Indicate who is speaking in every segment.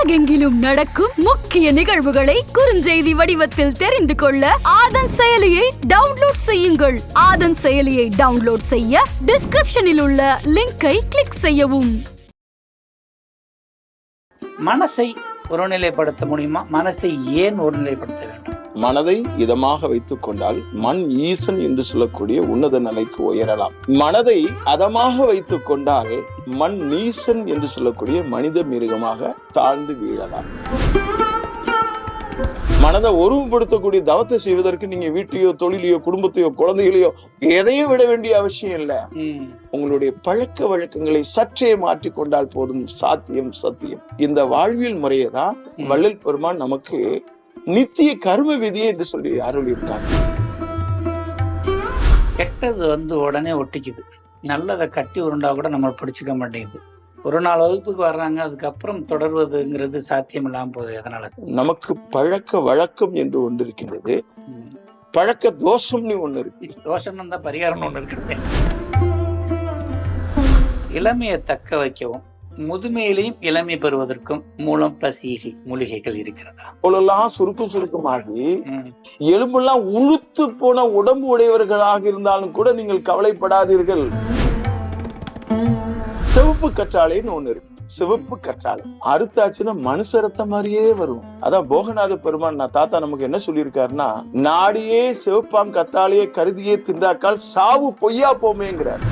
Speaker 1: உலகெங்கிலும் நடக்கும் முக்கிய நிகழ்வுகளை குறுஞ்செய்தி வடிவத்தில் தெரிந்து கொள்ள ஆதன் செயலியை டவுன்லோட் செய்யுங்கள் ஆதன் செயலியை டவுன்லோட் செய்ய டிஸ்கிரிப்ஷனில் உள்ள லிங்கை கிளிக் செய்யவும்
Speaker 2: மனசை ஒருநிலைப்படுத்த முடியுமா மனசை ஏன் ஒருநிலைப்படுத்த வேண்டும்
Speaker 3: மனதை இதமாக வைத்துக் கொண்டால் மண் ஈசன் என்று சொல்லக்கூடிய உன்னத நிலைக்கு உயரலாம் மனதை அதமாக வைத்துக் கொண்டால் மண் நீசன் என்று சொல்லக்கூடிய மனித மிருகமாக தாழ்ந்து வீழலாம் மனதை ஒருவுபடுத்தக்கூடிய தவத்தை செய்வதற்கு நீங்க வீட்டையோ தொழிலையோ குடும்பத்தையோ குழந்தைகளையோ எதையும் விட வேண்டிய அவசியம் இல்ல உங்களுடைய பழக்க வழக்கங்களை சற்றே மாற்றி கொண்டால் போதும் சாத்தியம் சத்தியம் இந்த வாழ்வியல் முறையை தான் வள்ளல் பெருமான் நமக்கு நித்திய கர்ம விதியை என்று சொல்லி அருளியிருக்காங்க
Speaker 2: கெட்டது வந்து உடனே ஒட்டிக்குது நல்லதை கட்டி உருண்டா கூட நம்ம பிடிச்சிக்க மாட்டேங்குது ஒரு நாள் வகுப்புக்கு வர்றாங்க அதுக்கப்புறம் தொடர்வதுங்கிறது சாத்தியம் இல்லாமல் போகுது அதனால
Speaker 3: நமக்கு பழக்க வழக்கம் என்று ஒன்று இருக்கின்றது பழக்க தோஷம்னு ஒன்று இருக்கு
Speaker 2: தோஷம் தான் பரிகாரம் ஒன்று இருக்கிறது இளமையை தக்க வைக்கவும் முதுமையிலையும் இளமை பெறுவதற்கும் மூலம் பசிகை மூலிகைகள் இருக்கிறதா
Speaker 3: அவ்வளோலாம் சுருக்கம் சுருக்கமாகி எலும்பெல்லாம் உளுத்து போன உடம்பு உடையவர்களாக இருந்தாலும் கூட நீங்கள் கவலைப்படாதீர்கள் சிவப்பு கற்றாழைன்னு ஒண்ணு இருக்கு சிவப்பு கற்றால் அறுத்தாச்சுன்னா மனுஷ ரத்த மாதிரியே வரும் அதான் போகநாத பெருமான் நான் தாத்தா நமக்கு என்ன சொல்லியிருக்காருன்னா நாடியே சிவப்பாங் கத்தாலேயே கருதியே திண்டாக்கால் சாவு பொய்யா போமேங்கிறார்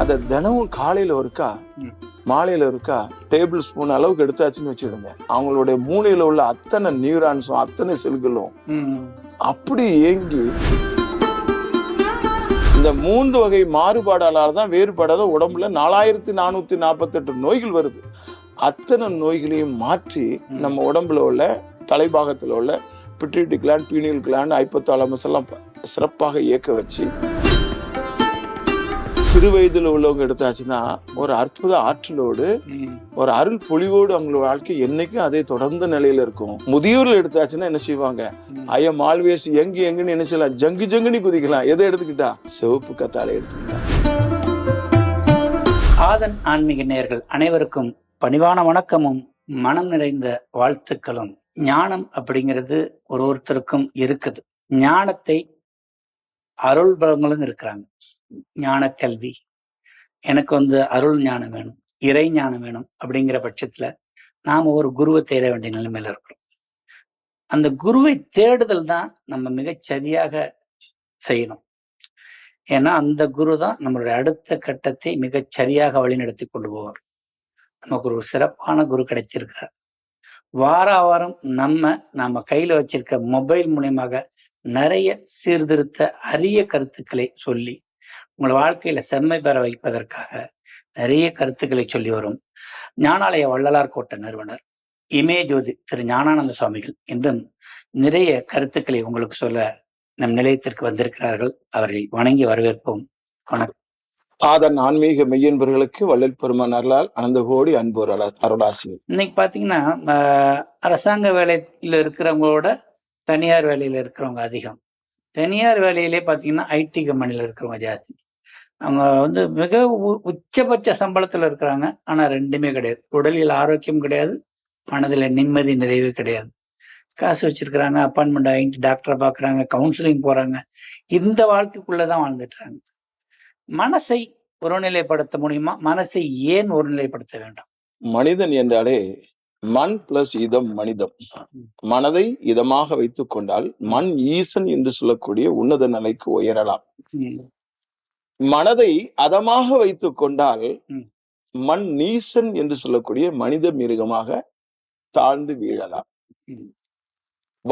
Speaker 3: அதை தினமும் காலையில் ஒருக்கா மாலையில் இருக்கா டேபிள் ஸ்பூன் அளவுக்கு எடுத்தாச்சுன்னு வச்சுடுங்க அவங்களுடைய மூளையில் உள்ள அத்தனை நியூரான்ஸும் அத்தனை செல்களும் அப்படி ஏங்கி இந்த மூன்று வகை மாறுபாடாளால் தான் வேறுபாடாத உடம்புல நாலாயிரத்தி நானூற்றி நாற்பத்தெட்டு நோய்கள் வருது அத்தனை நோய்களையும் மாற்றி நம்ம உடம்புல உள்ள தலைபாகத்தில் உள்ள pituitary gland pineal gland hypothalamus எல்லாம் சிறப்பாக இயக்க வச்சு சிறு வயதில் உள்ளவங்க எடுத்தாச்சுன்னா ஒரு அற்புத ஆற்றலோடு ஒரு அருள் பொழிவோடு அவங்களோட வாழ்க்கை என்னைக்கும் அதே தொடர்ந்த நிலையில இருக்கும் முதியோர்கள் எடுத்தாச்சுன்னா என்ன செய்வாங்க ஐயம் மால்வேஸ் எங்கு எங்குன்னு என்ன செய்யலாம் ஜங்கு ஜங்குன்னு குதிக்கலாம் எதை எடுத்துக்கிட்டா சிவப்பு கத்தாழை எடுத்துக்கிட்டா ஆதன் ஆன்மீக நேர்கள் அனைவருக்கும் பணிவான வணக்கமும் மனம் நிறைந்த வாழ்த்துக்களும் ஞானம் அப்படிங்கிறது ஒரு ஒருத்தருக்கும் இருக்குது ஞானத்தை அருள்பலங்களும் இருக்கிறாங்க ஞான கல்வி எனக்கு வந்து அருள் ஞானம் வேணும் இறை ஞானம் வேணும் அப்படிங்கிற பட்சத்துல நாம ஒரு குருவை தேட வேண்டிய நிலைமையில இருக்கிறோம் அந்த குருவை தேடுதல் தான் நம்ம மிகச் சரியாக செய்யணும் ஏன்னா அந்த குரு தான் நம்மளுடைய அடுத்த கட்டத்தை மிகச் சரியாக வழிநடத்தி கொண்டு போவார் நமக்கு ஒரு சிறப்பான குரு கிடைச்சிருக்கிறார் வார வாரம் நம்ம நாம கையில வச்சிருக்க மொபைல் மூலியமாக நிறைய சீர்திருத்த அரிய கருத்துக்களை சொல்லி உங்களை வாழ்க்கையில செம்மை பெற வைப்பதற்காக நிறைய கருத்துக்களை சொல்லி வரும் ஞானாலய வள்ளலார் கோட்ட நிறுவனர் இமே ஜோதி திரு ஞானானந்த சுவாமிகள் என்றும் நிறைய கருத்துக்களை உங்களுக்கு சொல்ல நம் நிலையத்திற்கு வந்திருக்கிறார்கள் அவர்களை வணங்கி வரவேற்போம் வணக்கம் ஆதன் ஆன்மீக மெய்யன்பர்களுக்கு வள்ளல் பெருமான் அனந்த கோடி அன்பு அருளாசி இன்னைக்கு பாத்தீங்கன்னா அரசாங்க வேலையில இருக்கிறவங்களோட தனியார் வேலையில இருக்கிறவங்க அதிகம் தனியார் வேலையிலே பாத்தீங்கன்னா ஐடி கம்பெனியில இருக்கிறவங்க ஜாஸ்தி அவங்க வந்து மிக உச்சபட்ச சம்பளத்தில் இருக்கிறாங்க ஆனால் ரெண்டுமே கிடையாது உடலில் ஆரோக்கியம் கிடையாது மனதில் நிம்மதி நிறைவு கிடையாது காசு வச்சிருக்கிறாங்க அப்பாயின்மெண்ட் ஆகிட்டு டாக்டரை பார்க்குறாங்க கவுன்சிலிங் போகிறாங்க இந்த வாழ்க்கைக்குள்ளே தான் வாழ்ந்துட்டுறாங்க மனசை ஒருநிலைப்படுத்த முடியுமா மனசை ஏன் ஒருநிலைப்படுத்த வேண்டும் மனிதன் என்றாலே மண் பிளஸ் இதம் மனிதம் மனதை இதமாக வைத்துக் கொண்டால் மண் ஈசன் என்று சொல்லக்கூடிய உன்னத நிலைக்கு உயரலாம் மனதை அதமாக வைத்து கொண்டால் மண் நீசன் என்று சொல்லக்கூடிய மனித மிருகமாக தாழ்ந்து வீழலாம்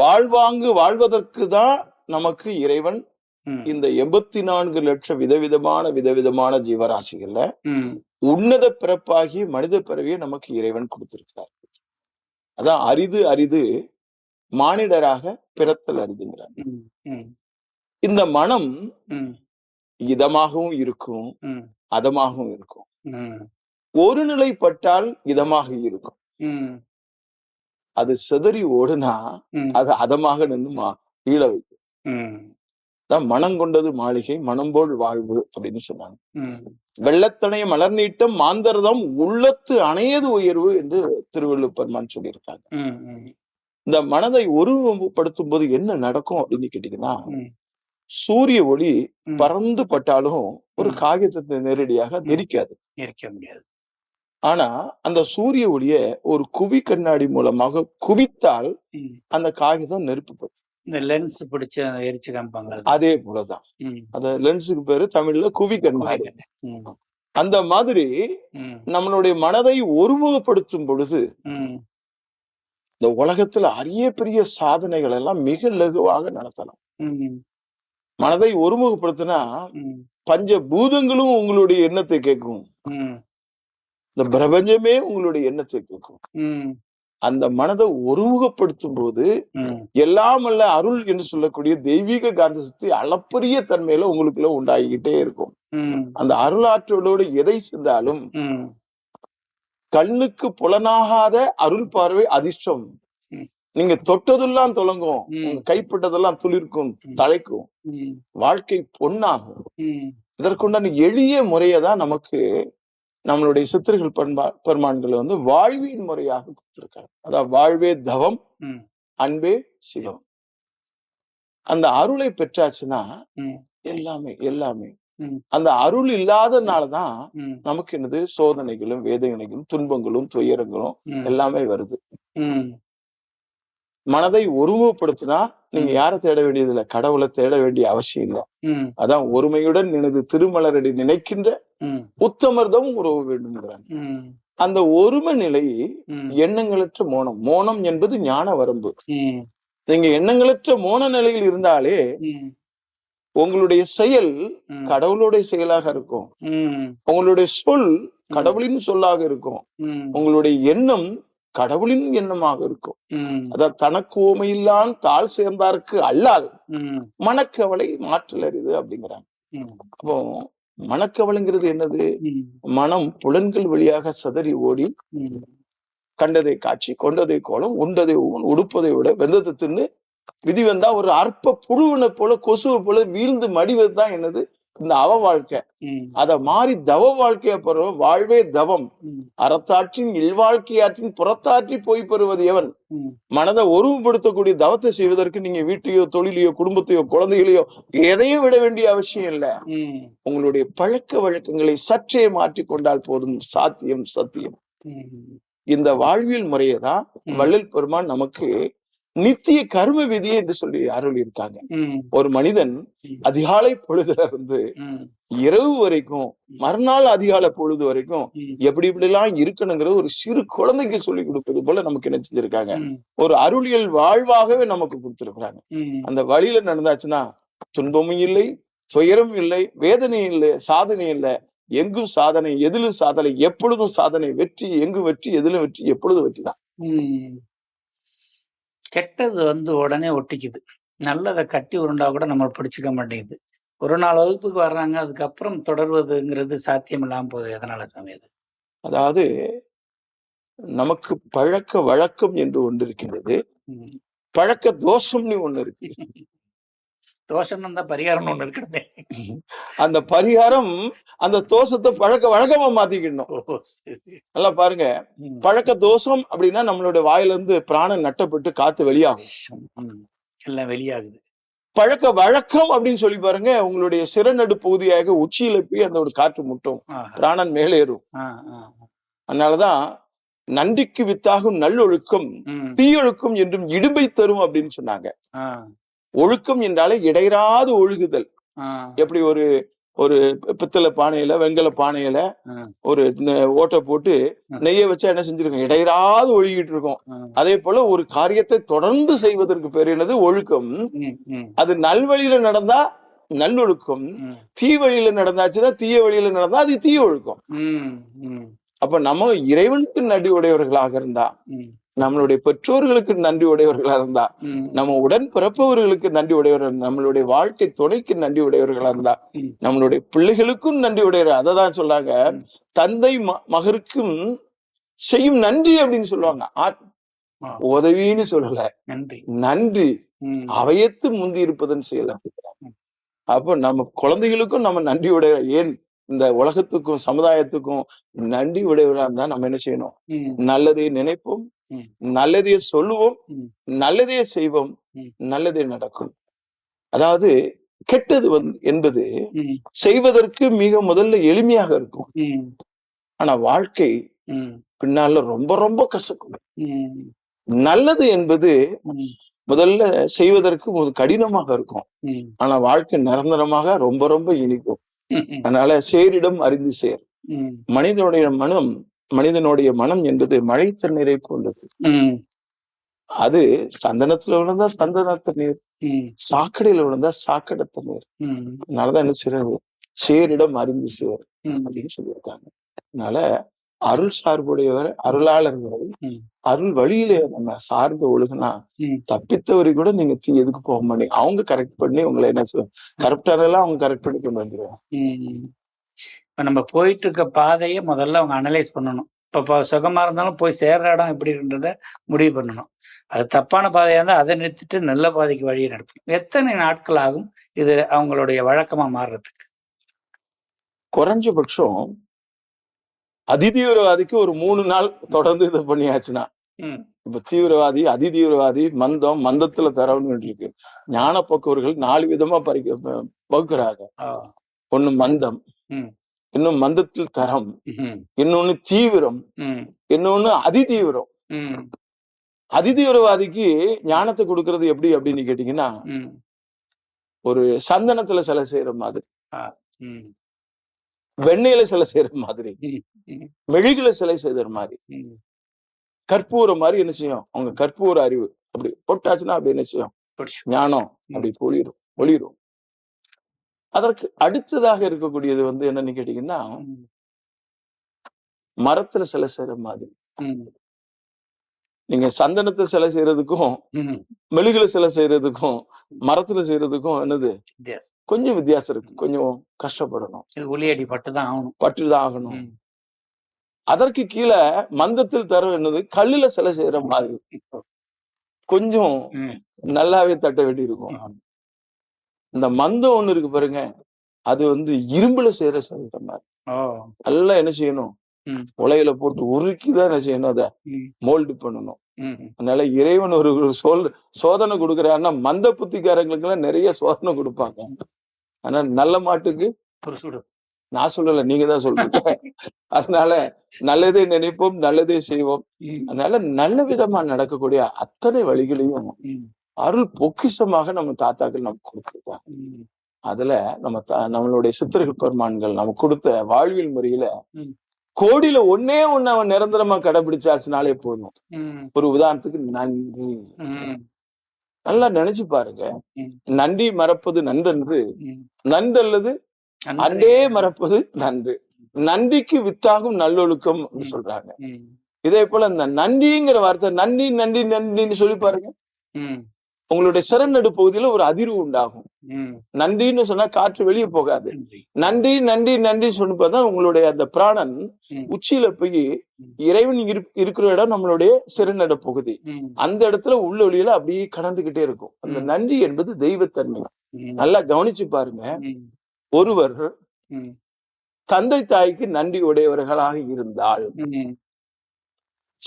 Speaker 3: வாழ்வாங்கு வாழ்வதற்கு தான் நமக்கு இறைவன் இந்த எண்பத்தி நான்கு லட்சம் விதவிதமான விதவிதமான ஜீவராசிகள்ல உன்னத பிறப்பாகி மனித பிறவியை நமக்கு இறைவன் கொடுத்திருக்கிறார் அதான் அரிது அரிது மானிடராக பிறத்தல் அரிதுங்கிறார் இந்த மனம் இதமாகவும் இருக்கும் அதமாகவும் இருக்கும் ஒரு நிலைப்பட்டால் இதமாக இருக்கும் அது செதறி ஓடுனா அது அதமாக நின்று மா ஈழ வைக்கும் மனம் கொண்டது மாளிகை மனம் போல் வாழ்வு அப்படின்னு சொன்னாங்க வெள்ளத்தனைய மலர் நீட்டம் மாந்தரதம் உள்ளத்து அணையது உயர்வு என்று திருவள்ளுவர்மான் சொல்லியிருக்காங்க இந்த மனதை ஒருமுகப்படுத்தும் போது என்ன நடக்கும் அப்படின்னு கேட்டீங்கன்னா சூரிய ஒளி பறந்து பட்டாலும் ஒரு காகிதத்தை நேரடியாக நெரிக்காது நெரிக்க முடியாது ஆனா அந்த சூரிய ஒளிய ஒரு குவி கண்ணாடி மூலமாக குவித்தால் அந்த காகிதம் நெருப்புப்படும் இந்த லென்ஸ் பிடிச்ச எரிச்சு காமிப்பாங்க அதே போலதான் அந்த லென்ஸுக்கு பேரு தமிழ்ல குவி கண்ணாடி அந்த மாதிரி நம்மளுடைய மனதை ஒருமுகப்படுத்தும் பொழுது இந்த உலகத்துல அரிய பெரிய சாதனைகள் எல்லாம் மிக லகுவாக நடத்தலாம் மனதை ஒருமுகப்படுத்தினா பஞ்ச பூதங்களும் உங்களுடைய எண்ணத்தை கேட்கும் இந்த பிரபஞ்சமே உங்களுடைய எண்ணத்தை கேட்கும் அந்த மனதை ஒருமுகப்படுத்தும் போது எல்லாம் அல்ல அருள் என்று சொல்லக்கூடிய தெய்வீக காந்த சக்தி அளப்பரிய தன்மையில உங்களுக்குள்ள உண்டாகிக்கிட்டே இருக்கும் அந்த அருளாற்றலோடு எதை சென்றாலும் கண்ணுக்கு புலனாகாத அருள் பார்வை அதிர்ஷ்டம் நீங்க தொட்டதெல்லாம் தொடங்கும் கைப்பட்டதெல்லாம் துளிர்க்கும் தழைக்கும் வாழ்க்கை பொன்னாகும் இதற்குண்டான எளிய முறையதான் நமக்கு நம்மளுடைய சித்தர்கள் பண்பா பெருமான்களை வந்து வாழ்வின் முறையாக கொடுத்திருக்காங்க அதாவது வாழ்வே தவம் அன்பே சிவம் அந்த அருளை பெற்றாச்சுன்னா எல்லாமே எல்லாமே அந்த அருள் இல்லாதனாலதான் நமக்கு என்னது சோதனைகளும் வேதனைகளும் துன்பங்களும் துயரங்களும் எல்லாமே வருது மனதை உருவப்படுத்தினா நீங்க யார தேட வேண்டியது இல்லை கடவுளை தேட வேண்டிய அவசியம் இல்லை அதான் ஒருமையுடன் எனது திருமலரடி நினைக்கின்ற உத்தமர்தம் உறவு வேண்டும் அந்த ஒருமை நிலை எண்ணங்களற்ற மோனம் மோனம் என்பது ஞான வரம்பு நீங்க எண்ணங்களற்ற மோன நிலையில் இருந்தாலே உங்களுடைய செயல் கடவுளுடைய செயலாக இருக்கும் உங்களுடைய சொல் கடவுளின் சொல்லாக இருக்கும் உங்களுடைய எண்ணம் கடவுளின் எண்ணமாக இருக்கும் அதான் தனக்கு ஓமையில்லான் தாழ் சேர்ந்தாருக்கு அல்லால் மனக்கவலை மாற்றல் அப்படிங்கிறாங்க அப்போ மனக்கவலைங்கிறது என்னது மனம் புலன்கள் வழியாக சதறி ஓடி கண்டதை காட்சி கொண்டதை கோலம் உண்டதை ஊன் உடுப்பதை விட வெந்தத்தை தின்னு விதி வந்தா ஒரு அற்ப புழுவினை போல கொசுவை போல வீழ்ந்து மடிவது தான் என்னது இந்த அவ வாழ்க்கை அத மாறி தவ வாழ்க்கைய பெறும் வாழ்வே தவம் அறத்தாற்றின் இல்வாழ்க்கையாற்றின் புறத்தாற்றி போய் பெறுவது எவன் மனதை ஒருவுபடுத்தக்கூடிய தவத்தை செய்வதற்கு நீங்க வீட்டையோ தொழிலையோ குடும்பத்தையோ குழந்தைகளையோ எதையும் விட வேண்டிய அவசியம் இல்ல உங்களுடைய பழக்க வழக்கங்களை சற்றே மாற்றி கொண்டால் போதும் சாத்தியம் சத்தியம் இந்த வாழ்வியல் முறையதான் வள்ளல் பெருமான் நமக்கு நித்திய கர்ம விதியை என்று சொல்லி அருள் இருக்காங்க ஒரு மனிதன் அதிகாலை பொழுதுல இருந்து இரவு வரைக்கும் மறுநாள் அதிகாலை பொழுது வரைக்கும் எப்படி இப்படி எல்லாம் இருக்கணுங்கிறது ஒரு சிறு குழந்தைக்கு சொல்லி கொடுப்பது போல நமக்கு என்ன செஞ்சிருக்காங்க ஒரு அருளியல் வாழ்வாகவே நமக்கு கொடுத்திருக்கிறாங்க அந்த வழியில நடந்தாச்சுன்னா துன்பமும் இல்லை துயரம் இல்லை வேதனை இல்லை சாதனை இல்லை எங்கும் சாதனை எதிலும் சாதனை எப்பொழுதும் சாதனை வெற்றி எங்கும் வெற்றி எதிலும் வெற்றி எப்பொழுதும் வெற்றி தான் கெட்டது வந்து உடனே ஒட்டிக்குது நல்லதை கட்டி உருண்டா கூட நம்ம பிடிச்சிக்க மாட்டேங்குது ஒரு நாள் வகுப்புக்கு வர்றாங்க அதுக்கப்புறம் தொடர்வதுங்கிறது சாத்தியம் இல்லாமல் போகுது எதனால சமயம் அதாவது நமக்கு பழக்க வழக்கம் என்று ஒன்று இருக்கின்றது பழக்க தோஷம்னு ஒன்று இருக்கு தோஷம்னு தான் ஒண்ணு இருக்கணுமே அந்த பரிகாரம் அந்த தோஷத்தை பழக்க வழக்கமா மாத்திக்கிடணும் நல்லா பாருங்க பழக்க தோஷம் அப்படின்னா நம்மளோட வாயில இருந்து பிராணம் நட்டப்பட்டு காத்து வெளியாகும் எல்லாம் வெளியாகுது பழக்க வழக்கம் அப்படின்னு சொல்லி பாருங்க உங்களுடைய சிறநடு பகுதியாக உச்சியில போய் அந்த ஒரு காற்று முட்டும் பிராணன் மேலேறும் அதனாலதான் நன்றிக்கு வித்தாகும் நல்லொழுக்கம் தீயொழுக்கம் என்றும் இடும்பை தரும் அப்படின்னு சொன்னாங்க ஒழுக்கம் என்றாலே இடையராது ஒழுகுதல் எப்படி ஒரு ஒரு பித்தள பானையில வெங்கல பானையில ஒரு ஓட்டை போட்டு நெய்ய வச்சா என்ன செஞ்சிருக்கோம் இடையராது ஒழுகிட்டு இருக்கோம் அதே போல ஒரு காரியத்தை தொடர்ந்து செய்வதற்கு பேர் என்னது ஒழுக்கம் அது நல்வழியில நடந்தா நல்லொழுக்கம் தீ வழியில நடந்தாச்சுன்னா தீய வழியில நடந்தா அது தீய ஒழுக்கம் அப்ப நம்ம இறைவனுக்கு நடி உடையவர்களாக இருந்தா நம்மளுடைய பெற்றோர்களுக்கு நன்றி உடையவர்களா இருந்தா நம்ம உடன் பிறப்பவர்களுக்கு நன்றி உடையவர் நம்மளுடைய வாழ்க்கை துணைக்கு நன்றி உடையவர்களா இருந்தா நம்மளுடைய பிள்ளைகளுக்கும் நன்றி உடையவர் அதை தான் சொல்றாங்க தந்தை மகருக்கும் செய்யும் நன்றி அப்படின்னு சொல்லுவாங்க உதவின்னு சொல்லல நன்றி நன்றி அவையத்து முந்தி இருப்பதுன்னு செய்யல அப்போ நம்ம குழந்தைகளுக்கும் நம்ம நன்றி உடைய ஏன் இந்த உலகத்துக்கும் சமுதாயத்துக்கும் நன்றி உடையவர்களாக இருந்தா நம்ம என்ன செய்யணும் நல்லதை நினைப்போம் நல்லதே சொல்லுவோம் நல்லதே செய்வோம் நல்லதே நடக்கும் அதாவது கெட்டது வந்து என்பது செய்வதற்கு மிக முதல்ல எளிமையாக இருக்கும் ஆனா வாழ்க்கை பின்னால ரொம்ப ரொம்ப கசக்கும் நல்லது என்பது முதல்ல செய்வதற்கு கடினமாக இருக்கும் ஆனா வாழ்க்கை நிரந்தரமாக ரொம்ப ரொம்ப இனிக்கும் அதனால சேரிடம் அறிந்து சேர் மனிதனுடைய மனம் மனிதனுடைய மனம் என்பது மழை தண்ணீரை போன்றது அது சந்தனத்துல விழுந்தா சந்தன தண்ணீர் சாக்கடையில விழுந்தா சாக்கடை தண்ணீர் அதனாலதான் என்ன செய்யறது சேரிடம் அறிந்து சேர் அப்படின்னு சொல்லியிருக்காங்க அதனால அருள் சார்புடையவர் அருளாளர்ங்கிறது அருள் வழியில நம்ம சார்ந்து ஒழுகுனா தப்பித்தவரை கூட நீங்க எதுக்கு போக மாட்டீங்க அவங்க கரெக்ட் பண்ணி உங்களை என்ன கரெக்டானெல்லாம் அவங்க கரெக்ட் பண்ணிக்க மாட்டேங்க இப்ப நம்ம போயிட்டு இருக்க பாதையை முதல்ல அவங்க அனலைஸ் பண்ணணும் இப்போ சுகமா இருந்தாலும் போய் சேர்ற இடம் எப்படின்றத முடிவு பண்ணணும் அது தப்பான பாதையாக இருந்தால் அதை நிறுத்திட்டு நல்ல பாதைக்கு வழியை நடத்தும் எத்தனை நாட்கள் ஆகும் இது அவங்களுடைய வழக்கமாக மாறுறதுக்கு குறைஞ்சபட்சம் அதி தீவிரவாதிக்கு ஒரு மூணு நாள் தொடர்ந்து இது பண்ணியாச்சுன்னா இப்ப தீவிரவாதி அதி தீவிரவாதி மந்தம் மந்தத்துல தரவுன்னு இருக்கு ஞான போக்குவர்கள் நாலு விதமா பறிக்க பகுக்கிறாங்க ஒண்ணு மந்தம் இன்னும் மந்தத்தில் தரம் இன்னொன்னு தீவிரம் இன்னொன்னு அதி தீவிரம் அதி தீவிரவாதிக்கு ஞானத்தை கொடுக்கறது எப்படி அப்படின்னு கேட்டீங்கன்னா ஒரு சந்தனத்துல சிலை செய்யற மாதிரி வெண்ணையில சிலை செய்யற மாதிரி மெழுகுல சிலை செய்யற மாதிரி கற்பூர மாதிரி என்ன செய்யும் அவங்க கற்பூர அறிவு அப்படி பொட்டாச்சுன்னா அப்படி என்ன செய்யும் ஞானம் அப்படி ஒளிரும் ஒளிரும் அதற்கு அடுத்ததாக இருக்கக்கூடியது வந்து என்னன்னு கேட்டீங்கன்னா மரத்துல சிலை செய்யற மாதிரி நீங்க சந்தனத்தை சிலை செய்யறதுக்கும் மெழுகுல சிலை செய்யறதுக்கும் மரத்துல செய்யறதுக்கும் என்னது கொஞ்சம் வித்தியாசம் இருக்கு கொஞ்சம் கஷ்டப்படணும் ஒளியடி பட்டு தான் ஆகணும் பட்டு தான் ஆகணும் அதற்கு கீழே மந்தத்தில் தரும் என்னது கல்லுல சிலை செய்யற மாதிரி கொஞ்சம் நல்லாவே தட்ட வேண்டி இருக்கும் இந்த மந்தம் ஒண்ணு இருக்கு பாருங்க அது வந்து இரும்புல செய்யற சிலை மாதிரி நல்லா என்ன செய்யணும் உலையில போட்டு உருக்கிதான் என்ன செய்யணும் அதை மோல்டு பண்ணணும் அதனால இறைவன் ஒரு சோல் சோதனை கொடுக்குறாருன்னா மந்த புத்திக்காரங்களுக்கு எல்லாம் நிறைய சோதனை கொடுப்பாங்க ஆனா நல்ல மாட்டுக்கு நான் சொல்லல நீங்க தான் சொல்றீங்க அதனால நல்லதே நினைப்போம் நல்லதே செய்வோம் அதனால நல்ல விதமா நடக்கக்கூடிய அத்தனை வழிகளையும் அருள் பொக்கிஷமாக நம்ம தாத்தாக்கள் நமக்கு கொடுத்துருக்காங்க அதுல நம்ம நம்மளுடைய சித்தர்கள் பெருமான்கள் நமக்கு கொடுத்த வாழ்வியல் முறையில கோடியில ஒன்னே ஒன்னு அவன் நிரந்தரமா கடைபிடிச்சாச்சுனாலே போதும் ஒரு உதாரணத்துக்கு நன்றி நல்லா நினைச்சு பாருங்க நன்றி மறப்பது நன்றன்று அல்லது அன்றே மறப்பது நன்று நன்றிக்கு வித்தாகும் நல்லொழுக்கம் சொல்றாங்க இதே போல இந்த நன்றிங்கிற வார்த்தை நன்றி நன்றி நன்றின்னு சொல்லி பாருங்க உங்களுடைய சிறநடு பகுதியில ஒரு அதிர்வு உண்டாகும் நன்றின்னு சொன்னா காற்று வெளியே போகாது நன்றி நன்றி நன்றி சொன்னப்பதான் உங்களுடைய அந்த பிராணன் உச்சியில போய் இறைவன் இருக்கிற இடம் நம்மளுடைய சிறுநட பகுதி அந்த இடத்துல உள்ள ஒளியில அப்படியே கடந்துகிட்டே இருக்கும் அந்த நன்றி என்பது தெய்வத்தன்மை நல்லா கவனிச்சு பாருங்க ஒருவர் தந்தை தாய்க்கு நன்றி உடையவர்களாக இருந்தால்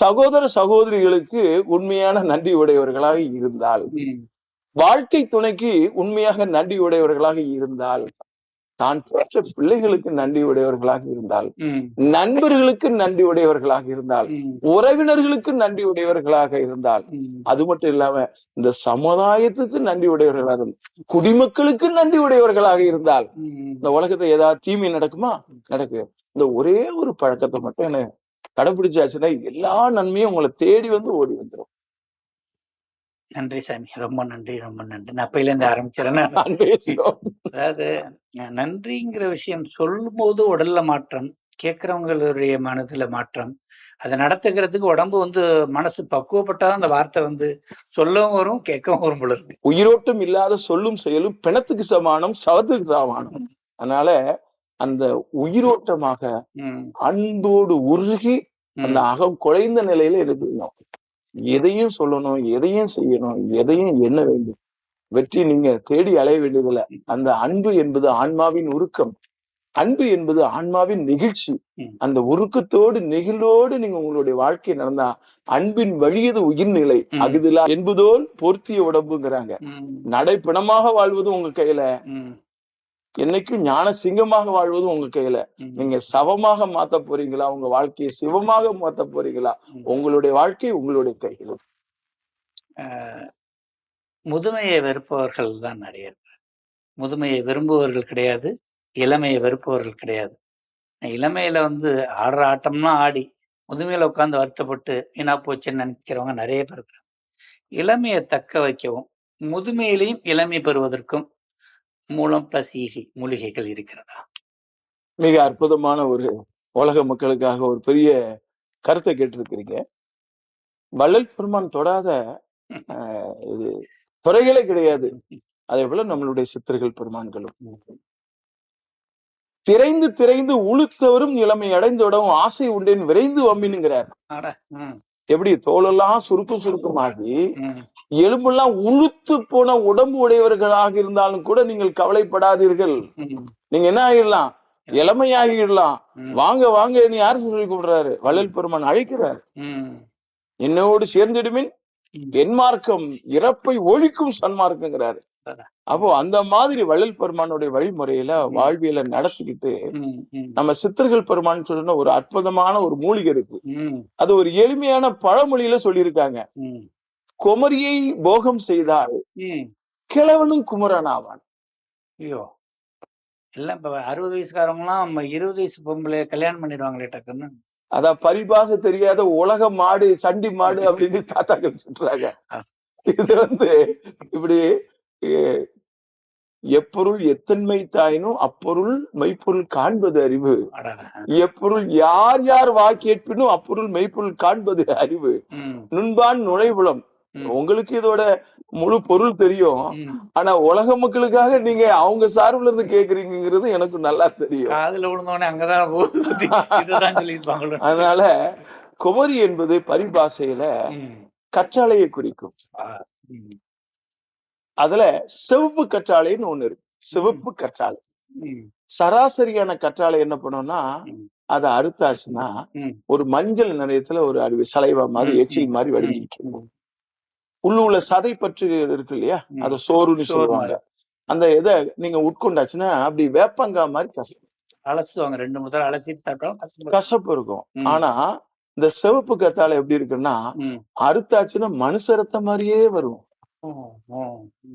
Speaker 3: சகோதர சகோதரிகளுக்கு உண்மையான நன்றி உடையவர்களாக இருந்தால் வாழ்க்கை துணைக்கு உண்மையாக நன்றி உடையவர்களாக இருந்தால் தான் பெற்ற பிள்ளைகளுக்கு நன்றி உடையவர்களாக இருந்தால் நண்பர்களுக்கு நன்றி உடையவர்களாக இருந்தால் உறவினர்களுக்கு நன்றி உடையவர்களாக இருந்தால் அது மட்டும் இல்லாம இந்த சமுதாயத்துக்கு நன்றி உடையவர்களாக இருந்தால் குடிமக்களுக்கு நன்றி உடையவர்களாக இருந்தால் இந்த உலகத்தை ஏதாவது தீமை நடக்குமா நடக்கு இந்த ஒரே ஒரு பழக்கத்தை மட்டும் என்ன கடைபிடிச்சாச்சுன்னா எல்லா நன்மையும் உங்களை தேடி வந்து ஓடி வந்துடும் நன்றி சாமி ரொம்ப நன்றி ரொம்ப நன்றி நான் அப்பையில இருந்து ஆரம்பிச்சிடறேன் அதாவது நன்றிங்கிற விஷயம் சொல்லும் போது உடல்ல மாற்றம் கேட்கிறவங்களுடைய மனதுல மாற்றம் அதை நடத்துக்கிறதுக்கு உடம்பு வந்து மனசு பக்குவப்பட்டாதான் அந்த வார்த்தை வந்து சொல்லவும் வரும் கேட்கவும் வரும் பொழுது உயிரோட்டம் இல்லாத சொல்லும் செயலும் பிணத்துக்கு சமானம் சவத்துக்கு சமானம் அதனால அந்த உயிரோட்டமாக அன்போடு உருகி அந்த அகம் குறைந்த நிலையில இருக்கணும் எதையும் சொல்லணும் எதையும் செய்யணும் எதையும் எண்ண வேண்டும் வெற்றி நீங்க தேடி அலைய வேண்டியதுல அந்த அன்பு என்பது ஆன்மாவின் உருக்கம் அன்பு என்பது ஆன்மாவின் நெகிழ்ச்சி அந்த உருக்கத்தோடு நெகிழோடு நீங்க உங்களுடைய வாழ்க்கை நடந்தா அன்பின் வழியது உயிர்நிலை அகுதிலா என்பதோல் பொருத்திய உடம்புங்கிறாங்க நடைப்பணமாக வாழ்வது உங்க கையில என்னைக்கும் ஞான சிங்கமாக வாழ்வதும் உங்க கையில நீங்க சவமாக மாத்த போறீங்களா உங்க வாழ்க்கையை சிவமாக மாத்த போறீங்களா உங்களுடைய வாழ்க்கை உங்களுடைய ஆஹ் முதுமையை வெறுப்பவர்கள் தான் நிறைய முதுமையை விரும்புபவர்கள் கிடையாது இளமையை வெறுப்பவர்கள் கிடையாது இளமையில வந்து ஆடுற ஆட்டம்னா ஆடி முதுமையில உட்காந்து வருத்தப்பட்டு வீணா போச்சுன்னு நினைக்கிறவங்க நிறைய பேர் இருக்கிறாங்க இளமையை தக்க வைக்கவும் முதுமையிலையும் இளமை பெறுவதற்கும் மூலம் பிளஸ் ஈகி மூலிகைகள் இருக்கிறதா மிக அற்புதமான ஒரு உலக மக்களுக்காக ஒரு பெரிய கருத்தை கேட்டிருக்கிறீங்க வள்ளல் பெருமான் தொடாத இது துறைகளே கிடையாது அதே போல நம்மளுடைய சித்தர்கள் பெருமான்களும் திரைந்து திரைந்து உளுத்தவரும் நிலைமை விடவும் ஆசை உண்டேன் விரைந்து வம்பினுங்கிறார் எப்படி தோலெல்லாம் சுருக்கம் சுருக்கமாகி எலும்பெல்லாம் உளுத்து போன உடம்பு உடையவர்களாக இருந்தாலும் கூட நீங்கள் கவலைப்படாதீர்கள் நீங்க என்ன ஆகிடலாம் இளமையாகிடலாம் வாங்க வாங்க நீ யாரு சொல்லி கொடுறாரு வள்ளல் பெருமான் அழைக்கிறார் என்னோடு சேர்ந்திடுமின் என் மார்க்கம் இறப்பை ஒழிக்கும் சன்மார்க்கங்கிறாரு அப்போ அந்த மாதிரி வள்ளல் பெருமானுடைய வழிமுறையில வாழ்வியல நடத்திக்கிட்டு நம்ம சித்தர்கள் பெருமான் சொல்ற ஒரு அற்புதமான ஒரு மூலிகை இருக்கு அது ஒரு எளிமையான பழமொழியில சொல்லியிருக்காங்க குமரியை போகம் செய்தால் கிழவனும் குமரன் ஆவான் ஐயோ எல்லாம் இப்ப அறுபது வயசுக்காரங்களாம் இருபது வயசு பொம்பளை கல்யாணம் பண்ணிடுவாங்களே டக்குன்னு அதான் பரிபாக தெரியாத உலக மாடு சண்டி மாடு அப்படின்னு தாத்தாக்கள் சொல்றாங்க இது வந்து இப்படி எப்பொருள் எத்தன்மை தாயினும் அப்பொருள் மெய்ப்பொருள் காண்பது அறிவு எப்பொருள் யார் யார் வாக்கேற்பினும் அப்பொருள் மெய்ப்பொருள் காண்பது அறிவு நுண்பான் நுழைவுளம் உங்களுக்கு இதோட முழு பொருள் தெரியும் ஆனா உலக மக்களுக்காக நீங்க அவங்க சார்பில் இருந்து கேக்குறீங்கிறது எனக்கு நல்லா தெரியும் அதுல அங்கதான் அதனால குமரி என்பது பரிபாசையில கற்றாழையை குறிக்கும் அதுல சிவப்பு கற்றாழைன்னு ஒண்ணு இருக்கு சிவப்பு கற்றாழை சராசரியான கற்றாழை என்ன பண்ணோம்னா அதை அறுத்தாச்சுன்னா ஒரு மஞ்சள் நிலையத்துல ஒரு அருவி சலைவா மாதிரி எச்சில் மாதிரி வடிவிக்க உள்ள சதை பற்றி இருக்கு இல்லையா அதை சோறுன்னு சொல்லுவாங்க அந்த இதை நீங்க உட்கொண்டாச்சுன்னா அப்படி வேப்பங்கா மாதிரி கசப்பு அலசுவாங்க ரெண்டு முதல் தடவை அலசி கசப்பு இருக்கும் ஆனா இந்த சிவப்பு கத்தால எப்படி இருக்குன்னா அறுத்தாச்சுன்னா மனுஷ மாதிரியே வரும்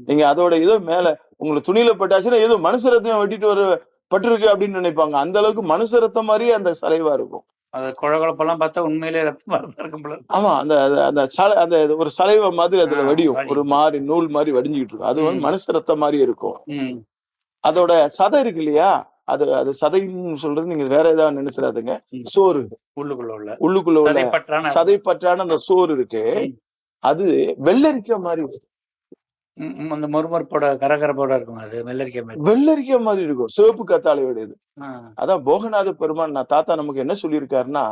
Speaker 3: நீங்க அதோட இது மேல உங்களுக்கு துணியில பட்டாச்சுன்னா ஏதோ மனுஷ ரத்தம் வெட்டிட்டு வர பட்டிருக்கு அப்படின்னு நினைப்பாங்க அந்த அளவுக்கு மனுஷ ரத்தம் மாதிரியே அந்த சலைவா இருக்கும் அந்த குழகுழப்பெல்லாம் பார்த்தா உண்மையிலே ஆமா அந்த அந்த அந்த ஒரு சலைவ மாதிரி அதுல வடியும் ஒரு மாதிரி நூல் மாதிரி வடிஞ்சுக்கிட்டு இருக்கும் அது வந்து மனுஷ ரத்தம் மாதிரி இருக்கும் அதோட சதை இருக்கு இல்லையா அது அது சதைன்னு சொல்றது நீங்க வேற ஏதாவது நினைச்சிடாதுங்க சோறு உள்ளுக்குள்ள உள்ள உள்ளுக்குள்ள உள்ள சதைப்பற்றான அந்த சோறு இருக்கு அது வெள்ளரிக்க மாதிரி அந்த மொறுமொறுப்போட கரகரப்போட இருக்கும் அது வெள்ளரிக்கை மாதிரி வெள்ளரிக்கை மாதிரி இருக்கும் சிவப்பு கத்தாழையோட அதான் போகநாத பெருமான் நான் தாத்தா நமக்கு என்ன சொல்லியிருக்காருன்னா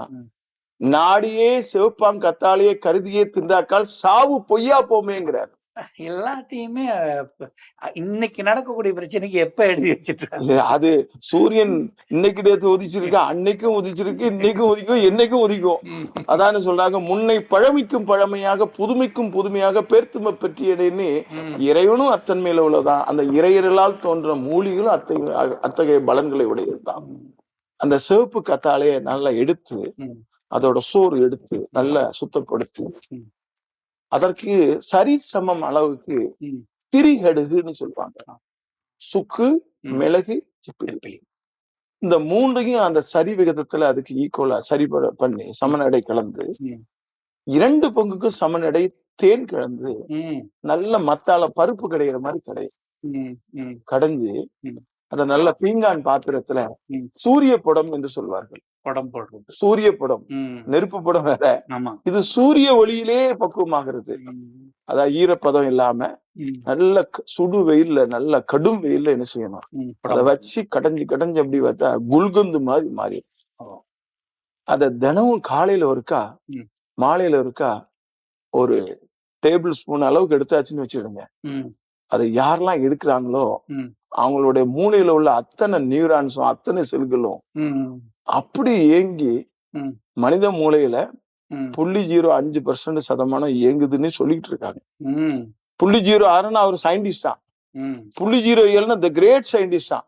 Speaker 3: நாடியே சிவப்பான் கத்தாழையே கருதியே திண்டாக்கால் சாவு பொய்யா போமேங்கிறார் எல்லாத்தையுமே இன்னைக்கு நடக்கக்கூடிய பிரச்சனைக்கு எப்ப எழுதி வச்சிருக்காங்க அது சூரியன் இன்னைக்கு டேத்து உதிச்சிருக்கு அன்னைக்கும் உதிச்சிருக்கு இன்னைக்கும் உதிக்கும் என்னைக்கும் உதிக்கும் அதான்னு சொல்றாங்க முன்னை பழமைக்கும் பழமையாக புதுமைக்கும் புதுமையாக பேர்த்தும பற்றியடைன்னு இறைவனும் அத்தன் மேல உள்ளதான் அந்த இறையர்களால் தோன்ற மூலிகளும் அத்தகைய அத்தகைய பலன்களை உடையதுதான் அந்த சிவப்பு கத்தாலே நல்லா எடுத்து அதோட சோறு எடுத்து நல்லா சுத்தப்படுத்தி அதற்கு சரி சமம் அளவுக்கு திரிகடுகுன்னு சொல்லுவாங்க சுக்கு மிளகு சிப்பிடுப்பிலி இந்த மூன்றையும் அந்த சரி விகிதத்துல அதுக்கு ஈக்குவலா சரி பண்ணி சமநடை கலந்து இரண்டு பொங்குக்கும் சமநடை தேன் கலந்து நல்ல மத்தால பருப்பு கிடைக்கிற மாதிரி கிடையாது கடைஞ்சு அந்த நல்ல பீங்கான் பாத்திரத்துல சூரிய படம் என்று சொல்வார்கள் படம் போடுறது சூரிய படம் நெருப்பு படம் வேற இது சூரிய ஒளியிலே பக்குவமாகிறது அதான் ஈரப்பதம் இல்லாம நல்ல சுடு வெயில்ல நல்ல கடும் வெயில்ல என்ன செய்யணும் அதை வச்சு கடைஞ்சு கடைஞ்சு அப்படி பார்த்தா குல்கந்து மாதிரி மாறி அத தினமும் காலையில ஒருக்கா மாலையில ஒருக்கா ஒரு டேபிள் ஸ்பூன் அளவுக்கு எடுத்தாச்சுன்னு வச்சுடுங்க அதை யாரெல்லாம் எடுக்கிறாங்களோ அவங்களுடைய மூளையில உள்ள அத்தனை நியூரான்ஸும் அத்தனை செல்களும் அப்படி ஏங்கி மனித மூளையில புள்ளி ஜீரோ அஞ்சு பர்சன்ட் சதமானம் இயங்குதுன்னு சொல்லிட்டு இருக்காங்க புள்ளி ஜீரோ ஆறுன்னா அவர் சயின்டிஸ்டா புள்ளி ஜீரோ ஏழுன்னா த கிரேட் சயின்டிஸ்டா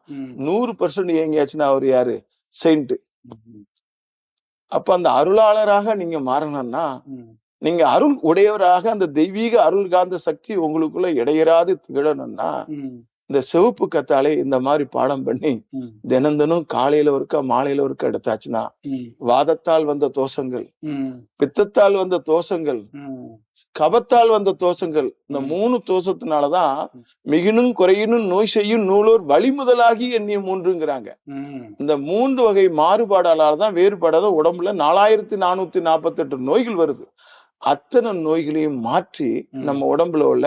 Speaker 3: நூறு பர்சன்ட் இயங்கியாச்சுன்னா அவர் யாரு செயின்ட் அப்ப அந்த அருளாளராக நீங்க மாறணும்னா நீங்க அருள் உடையவராக அந்த தெய்வீக அருள் காந்த சக்தி உங்களுக்குள்ள இடையராது திகழணும்னா இந்த சிவப்பு கத்தாலே இந்த மாதிரி பாடம் பண்ணி தினந்தனும் காலையில ஒருக்கா மாலையில ஒருக்கா எடுத்தாச்சுன்னா வாதத்தால் வந்த தோஷங்கள் பித்தத்தால் வந்த தோஷங்கள் கபத்தால் வந்த தோஷங்கள் இந்த மூணு தோஷத்தினாலதான் மிகினும் குறையினும் நோய் செய்யும் நூலோர் வழிமுதலாகி எண்ணிய மூன்றுங்கிறாங்க இந்த மூன்று வகை மாறுபாடாலதான் வேறுபாடாத உடம்புல நாலாயிரத்தி நானூத்தி நாற்பத்தி எட்டு நோய்கள் வருது அத்தனை நோய்களையும் மாற்றி நம்ம உடம்புல உள்ள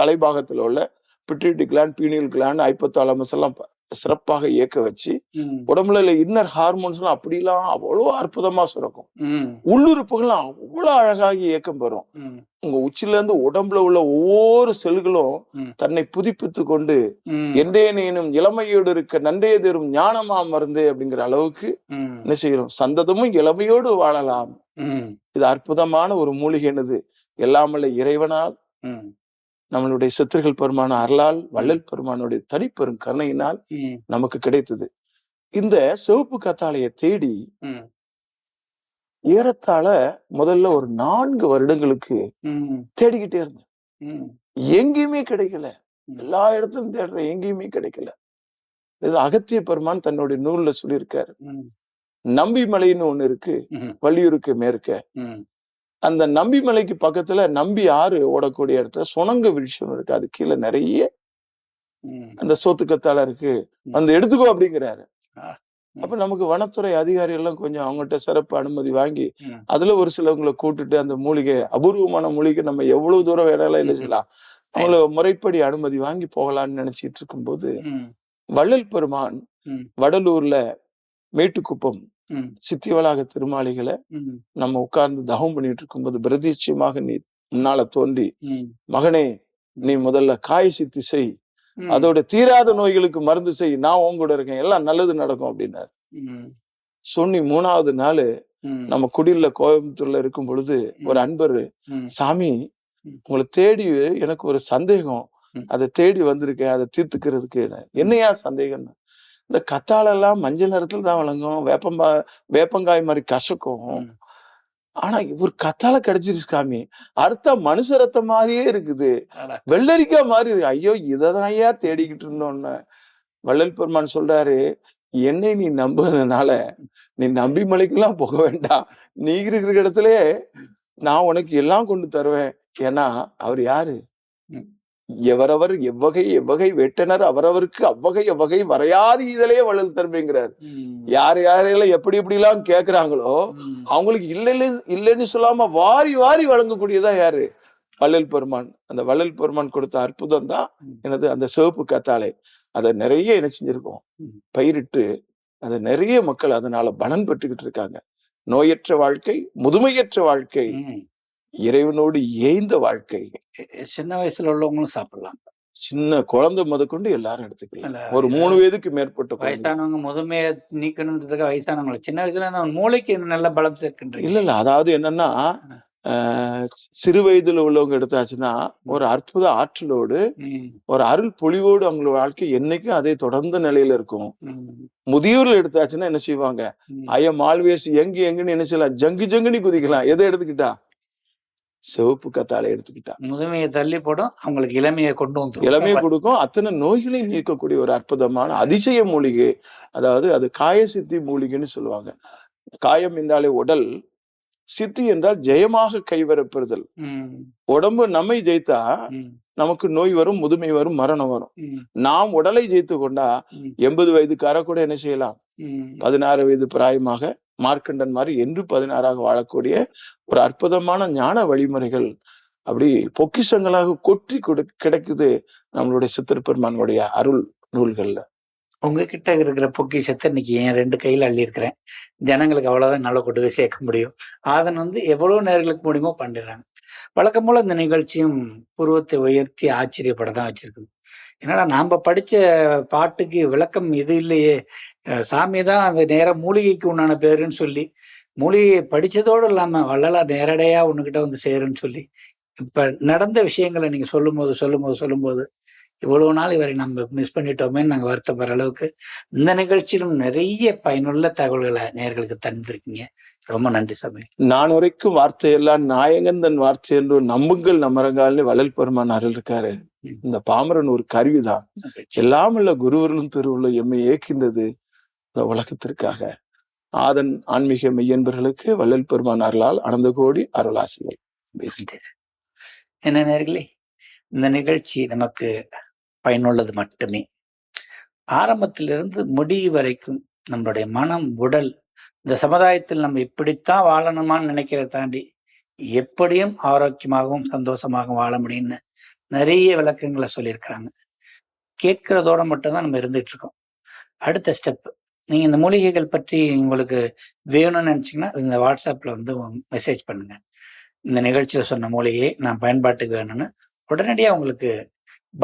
Speaker 3: தலைபாகத்துல உள்ள pituitary gland pineal gland hypothalamus எல்லாம் சிறப்பாக இயக்க வச்சு உடம்புல இல்ல இன்னர் ஹார்மோன்ஸ் எல்லாம் அப்படிலாம் அவ்வளவு அற்புதமா சுரக்கும் உள்ளுறுப்புகள்லாம் அவ்வளவு அழகாக இயக்கம் பெறும் உங்க உச்சில இருந்து உடம்புல உள்ள ஒவ்வொரு செல்களும் தன்னை புதுப்பித்து கொண்டு எந்தேனும் இளமையோடு இருக்க நன்றைய தரும் ஞானமா மருந்து அப்படிங்கிற அளவுக்கு என்ன செய்யணும் சந்ததமும் இளமையோடு வாழலாம் இது அற்புதமான ஒரு மூலிகைனது எல்லாமல்ல இறைவனால் நம்மளுடைய சித்திரர்கள் பெருமான அருளால் வள்ளல் பெருமானுடைய தனிப்பெரும் கருணையினால் நமக்கு கிடைத்தது இந்த சிவப்பு கத்தாழைய தேடி ஏறத்தாழ முதல்ல ஒரு நான்கு வருடங்களுக்கு தேடிக்கிட்டே இருந்தேன் எங்கேயுமே கிடைக்கல எல்லா இடத்திலும் தேடுற எங்கேயுமே கிடைக்கல அகத்திய பெருமான் தன்னுடைய நூல்ல சொல்லியிருக்காரு நம்பிமலைன்னு ஒண்ணு இருக்கு வள்ளியூருக்கு மேற்க அந்த நம்பி மலைக்கு பக்கத்துல நம்பி ஆறு ஓடக்கூடிய இடத்துல சுனங்க வீழ்ச்சியும் இருக்கு அது கீழே நிறைய அந்த சொத்துக்கத்தால இருக்கு அந்த எடுத்துக்கோ அப்படிங்கிறாரு அப்ப நமக்கு வனத்துறை அதிகாரி எல்லாம் கொஞ்சம் அவங்ககிட்ட சிறப்பு அனுமதி வாங்கி அதுல ஒரு சிலவங்களை கூட்டுட்டு அந்த மூலிகை அபூர்வமான மூலிகை நம்ம எவ்வளவு தூரம் வேணாலும் என்ன செய்யலாம் அவங்கள முறைப்படி அனுமதி வாங்கி போகலாம்னு நினைச்சிட்டு இருக்கும்போது வள்ளல் பெருமான் வடலூர்ல மேட்டுக்குப்பம் சித்தி வளாக திருமாளிகளை நம்ம உட்கார்ந்து தவம் பண்ணிட்டு இருக்கும்போது பிரதிச்சியமாக நீ முன்னால தோன்றி மகனே நீ முதல்ல காய் சித்தி செய் அதோட தீராத நோய்களுக்கு மருந்து செய் நான் உன் கூட இருக்கேன் எல்லாம் நல்லது நடக்கும் அப்படின்னாரு சொன்னி மூணாவது நாள் நம்ம குடியில கோயம்புத்தூர்ல இருக்கும் பொழுது ஒரு அன்பர் சாமி உங்களை தேடி எனக்கு ஒரு சந்தேகம் அதை தேடி வந்திருக்கேன் அதை தீர்த்துக்கிறதுக்கு என்னையா சந்தேகம்னா இந்த கத்தாழெல்லாம் மஞ்சள் நிறத்தில் தான் விளங்கும் வேப்பம்பா வேப்பங்காய் மாதிரி கசக்கும் ஆனா ஒரு கத்தால கிடைச்சிருச்சு சாமி அடுத்த மனுஷ ரத்த மாதிரியே இருக்குது வெள்ளரிக்கா மாதிரி ஐயோ இதைதான் தேடிக்கிட்டு இருந்தோம்னு வள்ளல் பெருமான் சொல்றாரு என்னை நீ நம்புறதுனால நீ நம்பி மலைக்கெல்லாம் போக வேண்டாம் நீ இருக்கிற இடத்துல நான் உனக்கு எல்லாம் கொண்டு தருவேன் ஏன்னா அவர் யாரு எவரவர் எவ்வகை எவ்வகை வெட்டனர் அவரவருக்கு அவ்வகை எவ்வகை வரையாது இதிலே வளர் தருமைங்கிறார் யார் யாரையெல்லாம் எப்படி எப்படி எல்லாம் கேட்கிறாங்களோ அவங்களுக்கு இல்லைன்னு இல்லைன்னு சொல்லாம வாரி வாரி வழங்கக்கூடியதான் யாரு வள்ளல் பெருமான் அந்த வள்ளல் பெருமான் கொடுத்த அற்புதம் தான் எனது அந்த சிவப்பு கத்தாலை அதை நிறைய என்ன செஞ்சிருக்கோம் பயிரிட்டு அதை நிறைய மக்கள் அதனால பலன் பெற்றுக்கிட்டு இருக்காங்க நோயற்ற வாழ்க்கை முதுமையற்ற வாழ்க்கை இறைவனோடு ஏய்ந்த வாழ்க்கை சின்ன வயசுல உள்ளவங்களும் சாப்பிடலாம் சின்ன குழந்தை முதற்கொண்டு எல்லாரும் எடுத்துக்கலாம் ஒரு மூணு வயதுக்கு மேற்பட்ட வயசானவங்க முதுமையை நீக்கணுன்றதுக்காக வயசானவங்கள சின்ன வயசுல மூளைக்கு நல்ல பலம் சேர்க்கின்ற இல்ல இல்ல அதாவது என்னன்னா சிறு வயதுல உள்ளவங்க எடுத்தாச்சுன்னா ஒரு அற்புத ஆற்றலோடு ஒரு அருள் பொழிவோடு அவங்களோட வாழ்க்கை என்னைக்கும் அதே தொடர்ந்த நிலையில இருக்கும் முதியோர்கள் எடுத்தாச்சுன்னா என்ன செய்வாங்க ஐயம் ஆல்வேஸ் எங்கு எங்குன்னு என்ன செய்யலாம் ஜங்கு ஜங்குன்னு குதிக்கலாம் எதை எடுத்துக்கிட்டா சிவப்பு கத்தாழை எடுத்துக்கிட்டா முதுமையை தள்ளி போடும் அவங்களுக்கு இளமையை கொண்டு வந்து இளமையை கொடுக்கும் அத்தனை நோய்களை நீக்கக்கூடிய ஒரு அற்புதமான அதிசய மூலிகை அதாவது அது காய சித்தி மூலிகைன்னு சொல்லுவாங்க காயம் என்றாலே உடல் சித்தி என்றால் ஜெயமாக கைவரப்பெறுதல் உடம்பு நம்மை ஜெயித்தா நமக்கு நோய் வரும் முதுமை வரும் மரணம் வரும் நாம் உடலை ஜெயித்து கொண்டா எண்பது வயதுக்கார கூட என்ன செய்யலாம் பதினாறு வயது பிராயமாக மார்க்கண்டன் மாதிரி என்று பதினாறாக வாழக்கூடிய ஒரு அற்புதமான ஞான வழிமுறைகள் அப்படி பொக்கிஷங்களாக கொற்றி கொடு கிடைக்குது நம்மளுடைய சித்திரப்பெருமானுடைய அருள் நூல்கள்ல உங்ககிட்ட இருக்கிற பொக்கிஷத்தை இன்னைக்கு என் ரெண்டு கையில அள்ளியிருக்கிறேன் ஜனங்களுக்கு அவ்வளவுதான் நல்லா கொண்டு போய் சேர்க்க முடியும் அதன் வந்து எவ்வளவு நேர்களுக்கு முடியுமோ பண்ணிடுறாங்க வழக்கம் போல இந்த நிகழ்ச்சியும் புருவத்தை உயர்த்தி ஆச்சரியப்பட தான் வச்சிருக்குது என்னடா நாம படித்த பாட்டுக்கு விளக்கம் இது இல்லையே சாமி தான் அந்த நேரம் மூலிகைக்கு உண்டான பேருன்னு சொல்லி மூலிகையை படிச்சதோடு இல்லாமல் வள்ளலா நேரடியா உன்னுகிட்ட வந்து சேருன்னு சொல்லி இப்போ நடந்த விஷயங்களை நீங்கள் சொல்லும்போது சொல்லும்போது சொல்லும்போது இவ்வளோ நாள் இவரை நம்ம மிஸ் பண்ணிட்டோமேன்னு நாங்கள் வருத்தப்படுற அளவுக்கு இந்த நிகழ்ச்சியிலும் நிறைய பயனுள்ள தகவல்களை நேர்களுக்கு தந்துருக்கீங்க ரொம்ப நன்றி சாமி நான் வரைக்கும் வார்த்தையெல்லாம் நாயகன் தன் வார்த்தை என்று நம்புங்கள் நமரங்கால்னு வளல் அருள் இருக்காரு இந்த பாமரன் ஒரு கருவிதான் எல்லாம் உள்ள குருவர்களும் திருவுள்ள எம்மை ஏக்கின்றது இந்த உலகத்திற்காக ஆதன் ஆன்மீக மெய்யன்பர்களுக்கு வள்ளல் அருளால் அனந்த கோடி அருளாசிகள் என்ன நேர்களே இந்த நிகழ்ச்சி நமக்கு பயனுள்ளது மட்டுமே ஆரம்பத்திலிருந்து முடி வரைக்கும் நம்மளுடைய மனம் உடல் இந்த சமுதாயத்தில் நம்ம இப்படித்தான் வாழணுமான்னு நினைக்கிறத தாண்டி எப்படியும் ஆரோக்கியமாகவும் சந்தோஷமாகவும் வாழ முடியும்னு நிறைய விளக்கங்களை சொல்லியிருக்கிறாங்க கேட்கிறதோட மட்டும்தான் நம்ம இருந்துட்டு இருக்கோம் அடுத்த ஸ்டெப் நீங்கள் இந்த மூலிகைகள் பற்றி உங்களுக்கு வேணும்னு நினச்சிங்கன்னா இந்த வாட்ஸ்அப்பில் வந்து மெசேஜ் பண்ணுங்கள் இந்த நிகழ்ச்சியில் சொன்ன மூலிகையை நான் பயன்பாட்டுக்கு வேணும்னு உடனடியாக உங்களுக்கு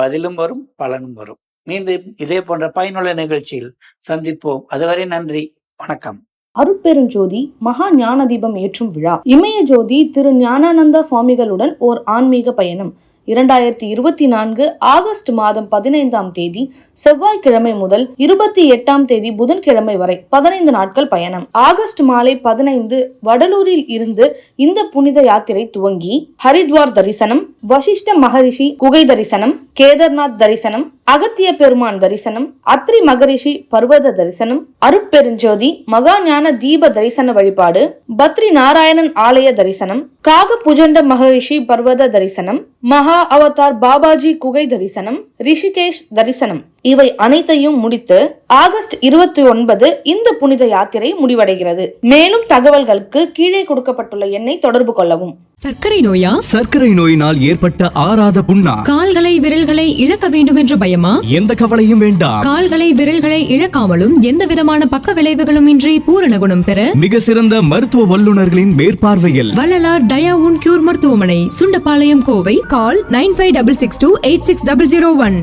Speaker 3: பதிலும் வரும் பலனும் வரும் மீண்டும் இதே போன்ற பயனுள்ள நிகழ்ச்சியில் சந்திப்போம் அதுவரை நன்றி வணக்கம் அருட்பெருஞ்சோதி மகா ஞானதீபம் ஏற்றும் விழா இமய ஜோதி திரு ஞானானந்தா சுவாமிகளுடன் ஓர் ஆன்மீக பயணம் இரண்டாயிரத்தி இருபத்தி நான்கு ஆகஸ்ட் மாதம் பதினைந்தாம் தேதி செவ்வாய்க்கிழமை முதல் இருபத்தி எட்டாம் தேதி புதன்கிழமை வரை பதினைந்து நாட்கள் பயணம் ஆகஸ்ட் மாலை பதினைந்து வடலூரில் இருந்து இந்த புனித யாத்திரை துவங்கி ஹரித்வார் தரிசனம் வசிஷ்ட மகரிஷி குகை தரிசனம் கேதர்நாத் தரிசனம் அகத்திய பெருமான் தரிசனம் அத்ரி மகரிஷி பர்வத தரிசனம் மகா மகாஞான தீப தரிசன வழிபாடு பத்ரி நாராயணன் ஆலய தரிசனம் காக புஜண்ட மகரிஷி பர்வத தரிசனம் மகா அவதார் பாபாஜி குகை தரிசனம் ரிஷிகேஷ் தரிசனம் இவை அனைத்தையும் முடித்து ஆகஸ்ட் இருபத்தி ஒன்பது இந்த புனித யாத்திரை முடிவடைகிறது மேலும் தகவல்களுக்கு கீழே கொடுக்கப்பட்டுள்ள எண்ணை தொடர்பு கொள்ளவும் சர்க்கரை நோயா சர்க்கரை நோயினால் ஏற்பட்ட ஆறாத புண்ணா கால்களை விரல்களை இழக்க வேண்டும் என்ற பயமா எந்த கவலையும் வேண்டாம் கால்களை விரல்களை இழக்காமலும் எந்த விதமான பக்க விளைவுகளும் இன்றி பூரண குணம் பெற மிக சிறந்த மருத்துவ வல்லுநர்களின் மேற்பார்வையில் வள்ளலார் டயாவுன் கியூர் மருத்துவமனை Sundapalayam Kovai call nine five double six two eight six double zero one